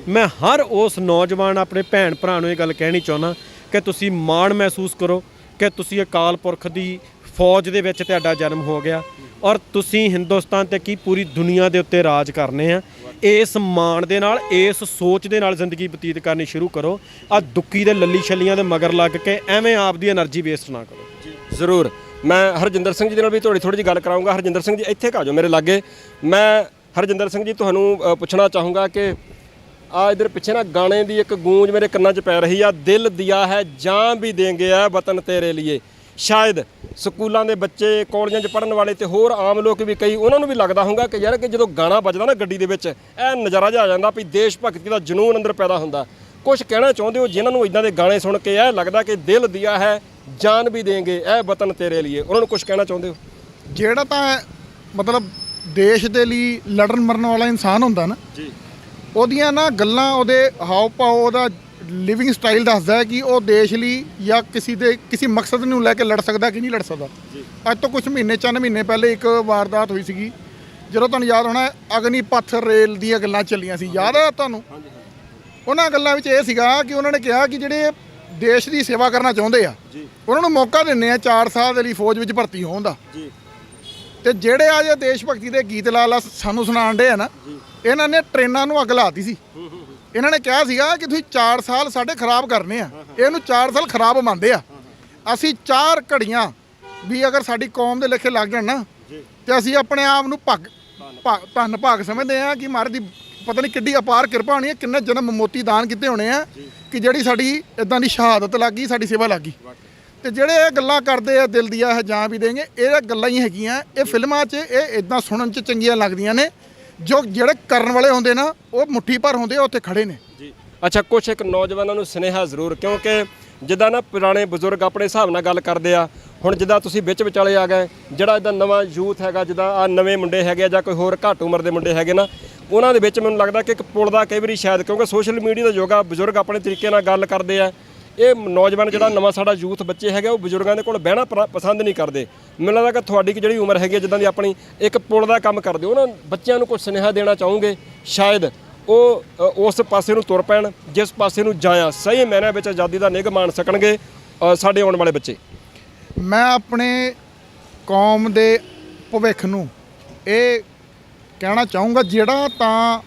ਮੈਂ ਹਰ ਉਸ ਨੌਜਵਾਨ ਆਪਣੇ ਭੈਣ ਭਰਾ ਨੂੰ ਇਹ ਗੱਲ ਕਹਿਣੀ ਚਾਹੁੰਦਾ ਕਿ ਤੁਸੀਂ ਮਾਣ ਮਹਿਸੂਸ ਕਰੋ ਕਿ ਤੁਸੀਂ ਅਕਾਲ ਪੁਰਖ ਦੀ ਫੌਜ ਦੇ ਵਿੱਚ ਤੁਹਾਡਾ ਜਨਮ ਹੋ ਗਿਆ ਔਰ ਤੁਸੀਂ ਹਿੰਦੁਸਤਾਨ ਤੇ ਕੀ ਪੂਰੀ ਦੁਨੀਆ ਦੇ ਉੱਤੇ ਰਾਜ ਕਰਨੇ ਆ। ਇਸ ਮਾਣ ਦੇ ਨਾਲ, ਇਸ ਸੋਚ ਦੇ ਨਾਲ ਜ਼ਿੰਦਗੀ ਬਤੀਤ ਕਰਨੀ ਸ਼ੁਰੂ ਕਰੋ। ਆ ਦੁੱਕੀ ਦੇ ਲੱਲੀ ਛੱਲੀਆਂ ਦੇ ਮਗਰ ਲੱਗ ਕੇ ਐਵੇਂ ਆਪ ਦੀ એનર્ਜੀ ਵੇਸਟ ਨਾ ਕਰੋ। ਜ਼ਰੂਰ। ਮੈਂ ਹਰਜਿੰਦਰ ਸਿੰਘ ਜੀ ਨਾਲ ਵੀ ਤੁਹਾਡੀ ਥੋੜੀ ਜੀ ਗੱਲ ਕਰਾਉਂਗਾ ਹਰਜਿੰਦਰ ਸਿੰਘ ਜੀ, ਇੱਥੇ ਆ ਜਾਓ ਮੇਰੇ ਲਾਗੇ। ਮੈਂ ਹਰਜਿੰਦਰ ਸਿੰਘ ਜੀ, ਤੁਹਾਨੂੰ ਪੁੱਛਣਾ ਚਾਹੂੰਗਾ ਕਿ ਆ ਇਧਰ ਪਿੱਛੇ ਨਾ ਗਾਣੇ ਦੀ ਇੱਕ ਗੂੰਜ ਮੇਰੇ ਕੰਨਾਂ 'ਚ ਪੈ ਰਹੀ ਆ। ਦਿਲ ਦਿਆ ਹੈ ਜਾਂ ਵੀ ਦੇਂਗੇ ਆ ਵਤਨ ਤੇਰੇ ਲਈ ਸ਼ਾਇਦ ਸਕੂਲਾਂ ਦੇ ਬੱਚੇ ਕਾਲਜਾਂ 'ਚ ਪੜ੍ਹਨ ਵਾਲੇ ਤੇ ਹੋਰ ਆਮ ਲੋਕ ਵੀ ਕਈ ਉਹਨਾਂ ਨੂੰ ਵੀ ਲੱਗਦਾ ਹੋਊਗਾ ਕਿ ਯਾਰ ਕਿ ਜਦੋਂ ਗਾਣਾ ਵੱਜਦਾ ਨਾ ਗੱਡੀ ਦੇ ਵਿੱਚ ਇਹ ਨਜ਼ਾਰਾ ਜਿਹਾ ਆ ਜਾਂਦਾ ਵੀ ਦੇਸ਼ ਭਗਤੀ ਦਾ ਜਨੂਨ ਅੰਦਰ ਪੈਦਾ ਹੁੰਦਾ। ਕੁਝ ਕਹਿਣਾ ਚਾਹੁੰਦੇ ਹੋ ਜਿਨ੍ਹਾਂ ਨੂੰ ਇਦਾਂ ਦੇ ਗਾਣੇ ਸੁਣ ਕੇ ਇਹ ਲੱਗਦਾ ਕਿ ਦਿਲ ਦਿਆ ਹੈ ਜਾਨ ਵੀ ਦੇਂਗੇ ਇਹ ਵਤਨ ਤੇਰੇ ਲਈ ਉਹਨਾਂ ਨੂੰ ਕੁਝ ਕਹਿਣਾ ਚਾਹੁੰਦੇ ਹੋ? ਜਿਹੜਾ ਤਾਂ ਮਤਲਬ ਦੇਸ਼ ਦੇ ਲਈ ਲੜਨ ਮਰਨ ਵਾਲਾ ਇਨਸਾਨ ਹੁੰਦਾ ਨਾ ਜੀ। ਉਹਦੀਆਂ ਨਾ ਗੱਲਾਂ ਉਹਦੇ ਹਾਵ ਭਾਵ ਉਹਦਾ ਲਿਵਿੰਗ ਸਟਾਈਲ ਦੱਸਦਾ ਹੈ ਕਿ ਉਹ ਦੇਸ਼ ਲਈ ਜਾਂ ਕਿਸੇ ਦੇ ਕਿਸੇ ਮਕਸਦ ਨੂੰ ਲੈ ਕੇ ਲੜ ਸਕਦਾ ਕਿ ਨਹੀਂ ਲੜ ਸਕਦਾ। ਅੱਜ ਤੋਂ ਕੁਝ ਮਹੀਨੇ ਚੰਦ ਮਹੀਨੇ ਪਹਿਲੇ ਇੱਕ ਵਾਰਦਾਤ ਹੋਈ ਸੀਗੀ। ਜਦੋਂ ਤੁਹਾਨੂੰ ਯਾਦ ਹੋਣਾ ਅਗਨੀ ਪੱਥ ਰੇਲ ਦੀਆਂ ਗੱਲਾਂ ਚੱਲੀਆਂ ਸੀ। ਯਾਦ ਹੈ ਤੁਹਾਨੂੰ? ਉਹਨਾਂ ਗੱਲਾਂ ਵਿੱਚ ਇਹ ਸੀਗਾ ਕਿ ਉਹਨਾਂ ਨੇ ਕਿਹਾ ਕਿ ਜਿਹੜੇ ਦੇਸ਼ ਦੀ ਸੇਵਾ ਕਰਨਾ ਚਾਹੁੰਦੇ ਆ ਉਹਨਾਂ ਨੂੰ ਮੌਕਾ ਦਿੰਨੇ ਆ 4 ਸਾਲ ਦੇ ਲਈ ਫੌਜ ਵਿੱਚ ਭਰਤੀ ਹੋਣ ਦਾ। ਜੀ। ਤੇ ਜਿਹੜੇ ਆ ਜੇ ਦੇਸ਼ ਭਗਤੀ ਦੇ ਗੀਤ ਲਾ ਲਾ ਸਾਨੂੰ ਸੁਣਾਉਣ ਦੇ ਆ ਨਾ ਇਹਨਾਂ ਨੇ ਟ੍ਰੇਨਾਂ ਨੂੰ ਅੱਗ ਲਾਤੀ ਸੀ। ਇਹਨਾਂ ਨੇ ਕਿਹਾ ਸੀਗਾ ਕਿ ਤੁਸੀਂ 4 ਸਾਲ ਸਾਡੇ ਖਰਾਬ ਕਰਨੇ ਆ। ਇਹਨੂੰ 4 ਸਾਲ ਖਰਾਬ ਮੰਨਦੇ ਆ। ਅਸੀਂ 4 ਘੜੀਆਂ ਵੀ ਅਗਰ ਸਾਡੀ ਕੌਮ ਦੇ ਲੇਖੇ ਲੱਗ ਜਾਣ ਨਾ ਤੇ ਅਸੀਂ ਆਪਣੇ ਆਪ ਨੂੰ ਭਗ ਧੰਨ ਭਾਗ ਸਮਝਦੇ ਆ ਕਿ ਮਹਾਰਾਜ ਦੀ ਪਤਾ ਨਹੀਂ ਕਿੱਡੀ ਅਪਾਰ ਕਿਰਪਾ ਹੋਣੀ ਹੈ ਕਿੰਨੇ ਜਨਮ ਮੋਤੀ ਦਾਨ ਕੀਤੇ ਹੋਣੇ ਆ ਕਿ ਜਿਹੜੀ ਸਾਡੀ ਇਦਾਂ ਦੀ ਸ਼ਹਾਦਤ ਲੱਗ ਸਾਡੀ ਸੇਵਾ ਲੱਗ ਤੇ ਜਿਹੜੇ ਇਹ ਗੱਲਾਂ ਕਰਦੇ ਆ ਦਿਲ ਦੀਆਂ ਇਹ ਜਾਂ ਵੀ ਦੇਂਗੇ ਇਹ ਗੱਲਾਂ ਹੀ ਹੈਗੀਆਂ। ਇਹ ਫਿਲਮਾਂ 'ਚ ਇਹ ਇਦਾਂ ਸੁਣਨ 'ਚ ਚੰਗੀਆਂ ਲੱਗਦੀਆਂ ਨੇ। ਜੋ ਜਿਹੜੇ ਕਰਨ ਵਾਲੇ ਹੁੰਦੇ ਨਾ, ਉਹ ਮੁੱਠੀ ਭਰ ਹੁੰਦੇ ਆ ਉੱਥੇ ਖੜੇ ਨੇ। ਜੀ। ਅੱਛਾ, ਕੁਛ ਇੱਕ ਨੌਜਵਾਨਾਂ ਨੂੰ ਸੁਨੇਹਾ ਜ਼ਰੂਰ, ਕਿਉਂਕਿ ਜਿੱਦਾਂ ਨਾ ਪੁਰਾਣੇ ਬਜ਼ੁਰਗ ਆਪਣੇ ਹਿਸਾਬ ਨਾਲ ਗੱਲ ਕਰਦੇ ਆ, ਹੁਣ ਜਿੱਦਾਂ ਤੁਸੀਂ ਵਿੱਚ ਵਿਚਾਲੇ ਆ ਗਏ, ਜਿਹੜਾ ਇਦਾਂ ਨਵਾਂ ਯੂਥ ਹੈਗਾ, ਜਿੱਦਾਂ ਆ ਨਵੇਂ ਮੁੰਡੇ ਹੈਗੇ ਆ ਜਾਂ ਕੋਈ ਹੋਰ ਘੱਟ ਉਮਰ ਦੇ ਮੁੰਡੇ ਹੈਗੇ ਨਾ, ਉਹਨਾਂ ਦੇ ਵਿੱਚ ਮੈਨੂੰ ਲੱਗਦਾ ਕਿ ਇੱਕ ਪੁਲ ਦਾ ਕਈ ਵਾਰੀ ਸ਼ਾਇਦ, ਕਿਉਂਕਿ ਸੋਸ਼ਲ ਮੀਡੀਆ ਦਾ ਯੁੱਗ ਆ, ਬਜ਼ੁਰਗ ਆਪਣੇ ਤਰੀਕੇ ਨਾਲ ਗੱਲ ਕਰਦੇ ਆ ਇਹ ਨੌਜਵਾਨ ਜਿਹੜਾ ਨਵਾਂ ਸਾਡਾ ਯੂਥ ਬੱਚੇ ਹੈਗੇ ਉਹ ਬਜ਼ੁਰਗਾਂ ਦੇ ਕੋਲ ਬਹਿਣਾ ਪਸੰਦ ਨਹੀਂ ਕਰਦੇ। ਮੈਨੂੰ ਲੱਗਦਾ ਕਿ ਤੁਹਾਡੀ ਕਿ ਜਿਹੜੀ ਉਮਰ ਹੈਗੀ ਜਿੱਦਾਂ ਦੀ ਆਪਣੀ ਇੱਕ ਪੁਲ ਦਾ ਕੰਮ ਕਰਦੇ ਹੋ ਉਹਨਾਂ ਬੱਚਿਆਂ ਨੂੰ ਕੁਝ ਸੁਨੇਹਾ ਦੇਣਾ ਚਾਹੋਗੇ? ਸ਼ਾਇਦ ਉਹ ਉਸ ਪਾਸੇ ਨੂੰ ਤੁਰ ਪੈਣ ਜਿਸ ਪਾਸੇ ਨੂੰ ਜਾਇਆ। ਸਹੀ ਮੈਨੇ ਵਿੱਚ ਆਜ਼ਾਦੀ ਦਾ ਨਿੱਘ ਮਾਣ ਸਕਣਗੇ ਸਾਡੇ ਆਉਣ ਵਾਲੇ ਬੱਚੇ। ਮੈਂ ਆਪਣੇ ਕੌਮ ਦੇ ਭਵਿੱਖ ਨੂੰ ਇਹ ਕਹਿਣਾ ਚਾਹੂੰਗਾ ਜਿਹੜਾ ਤਾਂ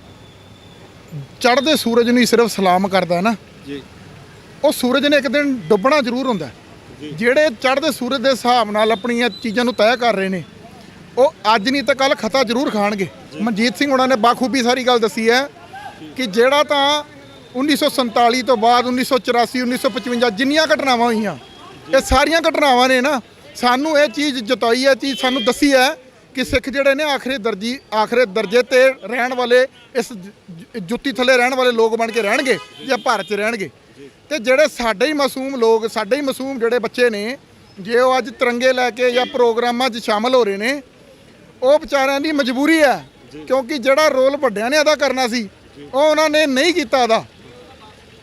ਚੜ੍ਹਦੇ ਸੂਰਜ ਨੂੰ ਹੀ ਸਿਰਫ ਸਲਾਮ ਕਰਦਾ ਹੈ ਨਾ। ਜੀ। ਉਹ ਸੂਰਜ ਨੇ ਇੱਕ ਦਿਨ ਡੁੱਬਣਾ ਜ਼ਰੂਰ ਹੁੰਦਾ। ਜਿਹੜੇ ਚੜ੍ਹਦੇ ਸੂਰਜ ਦੇ ਹਿਸਾਬ ਨਾਲ ਆਪਣੀਆਂ ਚੀਜ਼ਾਂ ਨੂੰ ਤੈਅ ਕਰ ਰਹੇ ਨੇ ਉਹ ਅੱਜ ਨਹੀਂ ਤਾਂ ਕੱਲ ਖਤਾ ਜ਼ਰੂਰ ਖਾਣਗੇ। ਮਨਜੀਤ ਸਿੰਘ ਉਹਨਾਂ ਨੇ ਬਾਖੂਬੀ ਸਾਰੀ ਗੱਲ ਦੱਸੀ ਹੈ ਕਿ ਜਿਹੜਾ ਤਾਂ 1947 ਤੋਂ ਬਾਅਦ 1984 1955 ਜਿੰਨੀਆਂ ਘਟਨਾਵਾਂ ਹੋਈਆਂ ਇਹ ਸਾਰੀਆਂ ਘਟਨਾਵਾਂ ਨੇ ਨਾ ਸਾਨੂੰ ਇਹ ਚੀਜ਼ ਜਤਾਈ ਹੈ ਚੀਜ਼ ਸਾਨੂੰ ਦੱਸੀ ਹੈ ਕਿ ਸਿੱਖ ਜਿਹੜੇ ਨੇ ਆਖਰੇ ਦਰਜੀ ਆਖਰੇ ਦਰਜੇ ਤੇ ਰਹਿਣ ਵਾਲੇ ਇਸ ਜੁੱਤੀ ਥੱਲੇ ਰਹਿਣ ਵਾਲੇ ਲੋਕ ਬਣ ਕੇ ਰਹਿਣਗੇ ਜਾਂ ਭਾਰਤ 'ਚ ਰਹਿਣਗੇ। ਤੇ ਜਿਹੜੇ ਸਾਡੇ ਹੀ ਮਾਸੂਮ ਲੋਕ ਸਾਡੇ ਹੀ ਮਾਸੂਮ ਜਿਹੜੇ ਬੱਚੇ ਨੇ ਜੇ ਉਹ ਅੱਜ ਤਿਰੰਗੇ ਲੈ ਕੇ ਜਾਂ ਪ੍ਰੋਗਰਾਮਾਂ 'ਚ ਸ਼ਾਮਲ ਹੋ ਰਹੇ ਨੇ ਉਹ ਵਿਚਾਰਿਆਂ ਦੀ ਮਜਬੂਰੀ ਹੈ ਕਿਉਂਕਿ ਜਿਹੜਾ ਰੋਲ ਵੱਡਿਆਂ ਨੇ ਅਦਾ ਕਰਨਾ ਸੀ ਉਹ ਉਹਨਾਂ ਨੇ ਨਹੀਂ ਕੀਤਾ ਅਦਾ।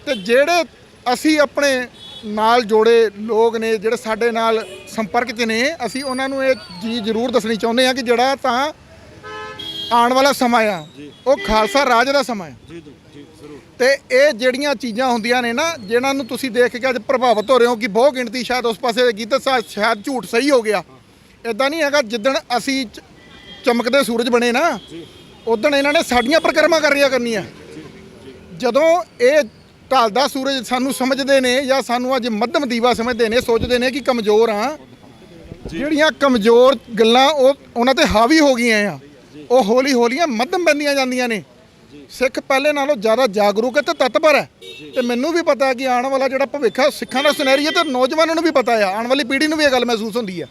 ਤੇ ਜਿਹੜੇ ਅਸੀਂ ਆਪਣੇ ਨਾਲ ਜੋੜੇ ਲੋਕ ਨੇ ਜਿਹੜੇ ਸਾਡੇ ਨਾਲ ਸੰਪਰਕ 'ਚ ਨੇ ਅਸੀਂ ਉਹਨਾਂ ਨੂੰ ਇਹ ਚੀਜ਼ ਜ਼ਰੂਰ ਦੱਸਣੀ ਚਾਹੁੰਦੇ ਆ ਕਿ ਜਿਹੜਾ ਤਾਂ ਆਉਣ ਵਾਲਾ ਸਮਾਂ ਆ ਉਹ ਖਾਲਸਾ ਰਾਜ ਦਾ ਸਮਾਂ ਆ। ਜੀ ਜੀ ਜੀ। ਤੇ ਇਹ ਜਿਹੜੀਆਂ ਚੀਜ਼ਾਂ ਹੁੰਦੀਆਂ ਨੇ ਨਾ ਜਿਨ੍ਹਾਂ ਨੂੰ ਤੁਸੀਂ ਦੇਖ ਕੇ ਅੱਜ ਪ੍ਰਭਾਵਿਤ ਹੋ ਰਹੇ ਹੋ ਕਿ ਬਹੁ ਗਿਣਤੀ ਸ਼ਾਇਦ ਉਸ ਪਾਸੇ ਗੀਤ ਸ਼ਾਇਦ ਝੂਠ ਸਹੀ ਹੋ ਗਿਆ। ਇਦਾਂ ਨਹੀਂ ਹੈਗਾ ਜਿੱਦਣ ਅਸੀਂ ਚਮਕਦੇ ਸੂਰਜ ਬਣੇ ਨਾ ਉਦੋਂ ਇਹਨਾਂ ਨੇ ਸਾਡੀਆਂ ਪ੍ਰਕਰਮਾਂ ਕਰਿਆ ਕਰਨੀਆਂ। ਜਦੋਂ ਇਹ ਢਲਦਾ ਸੂਰਜ ਸਾਨੂੰ ਸਮਝਦੇ ਨੇ ਜਾਂ ਸਾਨੂੰ ਅੱਜ ਮੱਧਮ ਦੀਵਾ ਸਮਝਦੇ ਨੇ ਸੋਚਦੇ ਨੇ ਕਿ ਕਮਜ਼ੋਰ ਆ। ਜਿਹੜੀਆਂ ਕਮਜ਼ੋਰ ਗੱਲਾਂ ਉਹ ਉਹਨਾਂ ਤੇ ਹਾਵੀ ਹੋ ਗਈਆਂ ਆ। ਉਹ ਹੌਲੀ ਹੌਲੀਆਂ ਮੱਧਮ ਬੰਦੀਆਂ ਜਾਂਦੀਆਂ ਨੇ। ਸਿੱਖ ਪਹਿਲੇ ਨਾਲੋਂ ਜ਼ਿਆਦਾ ਜਾਗਰੂਕ ਹੈ ਤੇ ਤਤਪਰ ਹੈ। ਤੇ ਮੈਨੂੰ ਵੀ ਪਤਾ ਹੈ ਕਿ ਆਉਣ ਵਾਲਾ ਜਿਹੜਾ ਭਵਿੱਖ ਹੈ ਸਿੱਖਾਂ ਦਾ ਸਿਨੈਰੀਓ ਤੇ ਨੌਜਵਾਨਾਂ ਨੂੰ ਵੀ ਪਤਾ ਹੈ। ਆਉਣ ਵਾਲੀ ਪੀੜ੍ਹੀ ਨੂੰ ਵੀ ਇਹ ਗੱਲ ਮਹਿਸੂਸ ਹੁੰਦੀ ਹੈ।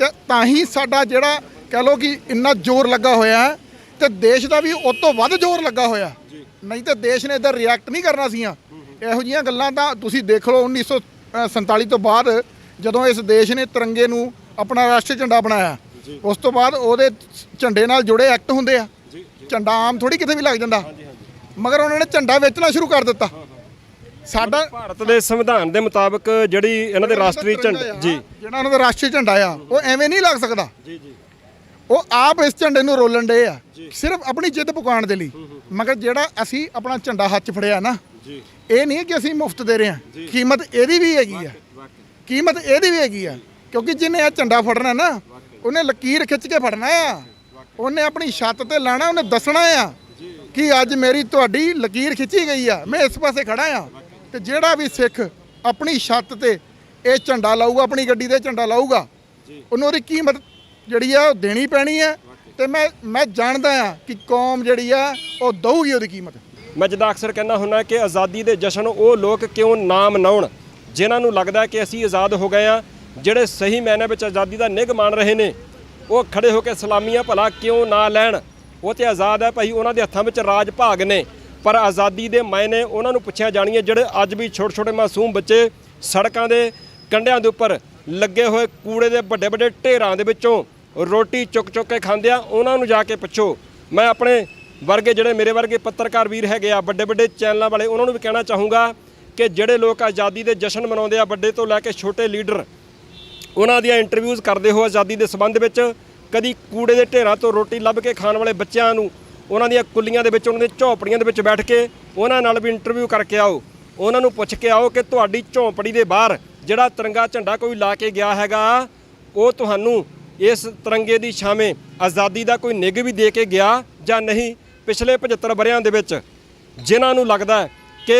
ਤੇ ਤਾਂ ਹੀ ਸਾਡਾ ਜਿਹੜਾ ਕਹ ਲੋ ਕਿ ਇੰਨਾ ਜ਼ੋਰ ਲੱਗਾ ਹੋਇਆ ਹੈ ਤੇ ਦੇਸ਼ ਦਾ ਵੀ ਉਸ ਤੋਂ ਵੱਧ ਜ਼ੋਰ ਲੱਗਾ ਹੋਇਆ। ਨਹੀਂ ਤੇ ਦੇਸ਼ ਨੇ ਇਧਰ ਰਿਐਕਟ ਨਹੀਂ ਕਰਨਾ ਸੀਆਂ। ਇਹੋ ਜੀਆਂ ਗੱਲਾਂ ਤਾਂ ਤੁਸੀਂ ਦੇਖ ਲਓ 1947 ਤੋਂ ਬਾਅਦ ਜਦੋਂ ਇਸ ਦੇਸ਼ ਨੇ ਤਿਰੰਗੇ ਨੂੰ ਆਪਣਾ ਰਾਸ਼ਟਰੀ ਝੰਡਾ ਬਣਾਇਆ ਉਸ ਤੋਂ ਬਾਅਦ ਉਹਦੇ ਝੰਡੇ ਨਾਲ ਜੁੜੇ ਐਕਟ ਹੁੰਦੇ ਆ। ਝੰਡਾ ਆਮ ਥੋੜੀ ਕਿਤੇ ਵੀ ਲੱਗ ਜਾਂਦਾ। ਮਗਰ ਉਹਨਾਂ ਨੇ ਝੰਡਾ ਵੇਚਣਾ ਸ਼ੁਰੂ ਕਰ ਦਿੱਤਾ। ਸਾਡਾ ਭਾਰਤ ਦੇ ਸੰਵਿਧਾਨ ਦੇ ਮੁਤਾਬਕ ਜਿਹੜੀ ਇਹਨਾਂ ਦੇ ਰਾਸ਼ਟਰੀ ਝੰਡੇ ਜੀ। ਜਿਹੜਾ ਉਹਨਾਂ ਦਾ ਰਾਸ਼ਟਰੀ ਝੰਡਾ ਆ ਉਹ ਐਵੇਂ ਨਹੀਂ ਲੱਗ ਸਕਦਾ। ਜੀ ਜੀ। ਉਹ ਆਪ ਇਸ ਝੰਡੇ ਨੂੰ ਰੋਲਣ ਦੇ ਆ। ਸਿਰਫ ਆਪਣੀ ਜਿੱਦ ਪਕਾਉਣ ਦੇ ਲਈ। ਮਗਰ ਜਿਹੜਾ ਅਸੀਂ ਆਪਣਾ ਝੰਡਾ ਹੱਥ 'ਚ ਫੜਿਆ ਨਾ ਜੀ। ਇਹ ਨਹੀਂ ਕਿ ਅਸੀਂ ਮੁਫਤ ਦੇ ਰਹੇ ਹਾਂ ਕੀਮਤ ਇਹਦੀ ਵੀ ਹੈਗੀ ਆ। ਕੀਮਤ ਇਹਦੀ ਵੀ ਹੈਗੀ ਆ। ਕਿਉਂਕਿ ਜਿਹਨੇ ਇਹ ਝੰਡਾ ਫੜਨਾ ਨਾ ਉਹਨੇ ਲਕੀਰ ਖਿੱਚ ਕੇ ਫੜਨਾ ਆ। ਉਹਨੇ ਆਪਣੀ ਛੱਤ ਤੇ ਲਾਣਾ, ਉਹਨੇ ਦੱਸਣਾ ਆ ਕਿ ਅੱਜ ਮੇਰੀ ਤੁਹਾਡੀ ਲਕੀਰ ਖਿੱਚੀ ਗਈ ਆ, ਮੈਂ ਇਸ ਪਾਸੇ ਖੜਾ ਆ। ਤੇ ਜਿਹੜਾ ਵੀ ਸਿੱਖ ਆਪਣੀ ਛੱਤ ਤੇ ਇਹ ਝੰਡਾ ਲਾਊਗਾ, ਆਪਣੀ ਗੱਡੀ ਤੇ ਝੰਡਾ ਲਾਊਗਾ, ਉਹਨੂੰ ਉਹਦੀ ਕੀਮਤ ਜਿਹੜੀ ਆ, ਉਹ ਦੇਣੀ ਪੈਣੀ ਆ। ਤੇ ਮੈਂ ਮੈਂ ਜਾਣਦਾ ਆ ਕਿ ਕੌਮ ਜਿਹੜੀ ਆ, ਉਹ ਦਊਗੀ ਉਹਦੀ ਕੀਮਤ। ਮੈਂ ਜਿੱਦਾਂ ਅਕਸਰ ਕਹਿੰਦਾ ਹੁੰਦਾ ਕਿ ਆਜ਼ਾਦੀ ਦੇ ਜਸ਼ਨ, ਉਹ ਲੋਕ ਕਿਉਂ ਨਾ ਮਨਾਉਣ ਜਿਨ੍ਹਾਂ ਨੂੰ ਲੱਗਦਾ ਕਿ ਅਸੀਂ ਆਜ਼ਾਦ ਹੋ ਗਏ ਆ, ਜਿਹੜੇ ਸਹੀ ਮਾਇਨੇ ਵਿੱਚ ਆਜ਼ਾਦੀ ਦਾ ਨਿੱਘ ਮਾਣ ਰਹੇ ਨੇ ਉਹ ਖੜੇ ਹੋ ਕੇ ਸਲਾਮੀਆਂ ਭਲਾ ਕਿਉਂ ਨਾ ਲੈਣ? ਉਹ ਤੇ ਆਜ਼ਾਦ ਹੈ ਭਾਈ, ਉਹਨਾਂ ਦੇ ਹੱਥਾਂ ਵਿੱਚ ਰਾਜ ਭਾਗ ਨੇ। ਪਰ ਆਜ਼ਾਦੀ ਦੇ ਮਾਇਨੇ ਉਹਨਾਂ ਨੂੰ ਪੁੱਛਿਆ ਜਾਣੀਏ ਜਿਹੜੇ ਅੱਜ ਵੀ ਛੋਟੇ ਛੋਟੇ ਮਾਸੂਮ ਬੱਚੇ ਸੜਕਾਂ ਦੇ ਕੰਢਿਆਂ ਦੇ ਉੱਪਰ ਲੱਗੇ ਹੋਏ ਕੂੜੇ ਦੇ ਵੱਡੇ ਵੱਡੇ ਢੇਰਾਂ ਦੇ ਵਿੱਚੋਂ ਰੋਟੀ ਚੁੱਕ ਚੁੱਕ ਕੇ ਖਾਂਦੇ ਆ ਉਹਨਾਂ ਨੂੰ ਜਾ ਕੇ ਪੁੱਛੋ। ਮੈਂ ਆਪਣੇ ਵਰਗੇ ਜਿਹੜੇ ਮੇਰੇ ਵਰਗੇ ਪੱਤਰਕਾਰ ਵੀਰ ਹੈਗੇ ਆ ਵੱਡੇ ਵੱਡੇ ਚੈਨਲਾਂ ਵਾਲੇ, ਉਹਨਾਂ ਨੂੰ ਵੀ ਕਹਿਣਾ ਚਾਹੂੰਗਾ ਕਿ ਜਿਹੜੇ ਲੋਕ ਆਜ਼ਾਦੀ ਦੇ ਜਸ਼ਨ ਮਨਾਉਂਦੇ ਆ, ਵੱਡੇ ਤੋਂ ਲੈ ਕੇ ਛੋਟੇ ਲੀਡਰ ਉਹਨਾਂ ਦੀਆਂ ਇੰਟਰਵਿਊਜ਼ ਕਰਦੇ ਹੋ ਆਜ਼ਾਦੀ ਦੇ ਸੰਬੰਧ ਵਿੱਚ ਕਦੀ ਕੂੜੇ ਦੇ ਢੇਰਾਂ ਤੋਂ ਰੋਟੀ ਲੱਭ ਕੇ ਖਾਣ ਵਾਲੇ ਬੱਚਿਆਂ ਨੂੰ ਉਹਨਾਂ ਦੀਆਂ ਕੁੱਲੀਆਂ ਦੇ ਵਿੱਚ, ਉਹਨਾਂ ਦੇ ਝੌਂਪੜੀਆਂ ਦੇ ਵਿੱਚ ਬੈਠ ਕੇ ਉਹਨਾਂ ਨਾਲ ਵੀ ਇੰਟਰਵਿਊ ਕਰਕੇ ਆਓ। ਉਹਨਾਂ ਨੂੰ ਪੁੱਛ ਕੇ ਆਓ ਕਿ ਤੁਹਾਡੀ ਝੌਂਪੜੀ ਦੇ ਬਾਹਰ ਜਿਹੜਾ ਤਿਰੰਗਾ ਝੰਡਾ ਕੋਈ ਲਾ ਕੇ ਗਿਆ ਹੈਗਾ, ਉਹ ਤੁਹਾਨੂੰ ਇਸ ਤਿਰੰਗੇ ਦੀ ਛਾਵੇਂ ਆਜ਼ਾਦੀ ਦਾ ਕੋਈ ਨਿੱਘ ਵੀ ਦੇ ਕੇ ਗਿਆ ਜਾਂ ਨਹੀਂ? ਪਿਛਲੇ 75 ਵਰਿਆਂ ਦੇ ਵਿੱਚ ਜਿਨ੍ਹਾਂ ਨੂੰ ਲੱਗਦਾ ਕਿ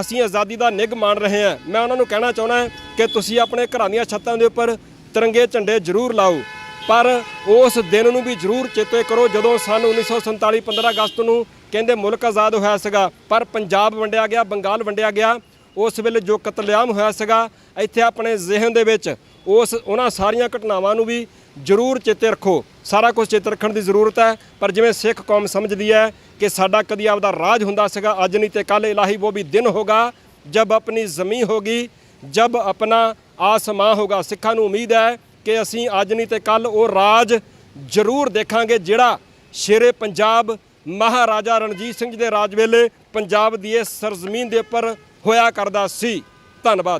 ਅਸੀਂ ਆਜ਼ਾਦੀ ਦਾ ਨਿੱਘ ਮਾਣ ਰਹੇ ਹਾਂ। ਮੈਂ ਉਹਨਾਂ ਨੂੰ ਕਹਿਣਾ ਚਾਹੁੰਦਾ ਕਿ ਤੁਸੀਂ ਆਪਣੇ ਘਰਾਂ ਦੀਆਂ ਛੱਤਾਂ ਦੇ ਉੱਪਰ ਤਿਰੰਗੇ ਝੰਡੇ ਜ਼ਰੂਰ ਲਾਓ। ਪਰ ਉਸ ਦਿਨ ਨੂੰ ਵੀ ਜ਼ਰੂਰ ਚੇਤੇ ਕਰੋ ਜਦੋਂ ਸਨ 1947 15 ਅਗਸਤ ਨੂੰ ਕਹਿੰਦੇ ਮੁਲਕ ਆਜ਼ਾਦ ਹੋਇਆ ਸੀਗਾ, ਪਰ ਪੰਜਾਬ ਵੰਡਿਆ ਗਿਆ, ਬੰਗਾਲ ਵੰਡਿਆ ਗਿਆ। ਉਸ ਵੇਲੇ ਜੋ ਕਤਲੇਆਮ ਹੋਇਆ ਸੀਗਾ, ਇੱਥੇ ਆਪਣੇ ਜ਼ਿਹਨ ਦੇ ਵਿੱਚ ਉਸ ਉਹਨਾਂ ਸਾਰੀਆਂ ਘਟਨਾਵਾਂ ਨੂੰ ਵੀ ਜ਼ਰੂਰ ਚੇਤੇ ਰੱਖੋ। ਸਾਰਾ ਕੁਝ ਚੇਤੇ ਰੱਖਣ ਦੀ ਜ਼ਰੂਰਤ ਹੈ, ਪਰ ਜਿਵੇਂ ਸਿੱਖ ਕੌਮ ਸਮਝਦੀ ਹੈ ਕਿ ਸਾਡਾ ਕਦੀ ਆਪਦਾ ਰਾਜ ਹੁੰਦਾ ਸੀਗਾ, ਅੱਜ ਨਹੀਂ ਤੇ ਕੱਲ ਇਲਾਹੀ ਉਹ ਵੀ ਦਿਨ ਹੋਗਾ, ਜਬ ਆਪਣੀ ਜ਼ਮੀਨ ਹੋਗੀ, ਜਬ ਆਪਣਾ ਆਸਮਾਂ ਹੋਗਾ। ਸਿੱਖਾਂ ਨੂੰ ਉਮੀਦ ਹੈ ਕਿ ਅਸੀਂ ਅੱਜ ਨਹੀਂ ਤੇ ਕੱਲ ਉਹ ਰਾਜ ਜ਼ਰੂਰ ਦੇਖਾਂਗੇ, ਜਿਹੜਾ ਸ਼ੇਰੇ ਪੰਜਾਬ ਮਹਾਰਾਜਾ ਰਣਜੀਤ ਸਿੰਘ ਜੀ ਦੇ ਰਾਜ ਵੇਲੇ ਪੰਜਾਬ ਦੀ ਇਸ ਸਰਜ਼ਮੀਨ ਦੇ ਉੱਪਰ ਹੋਇਆ ਕਰਦਾ ਸੀ। ਧੰਨਵਾਦ।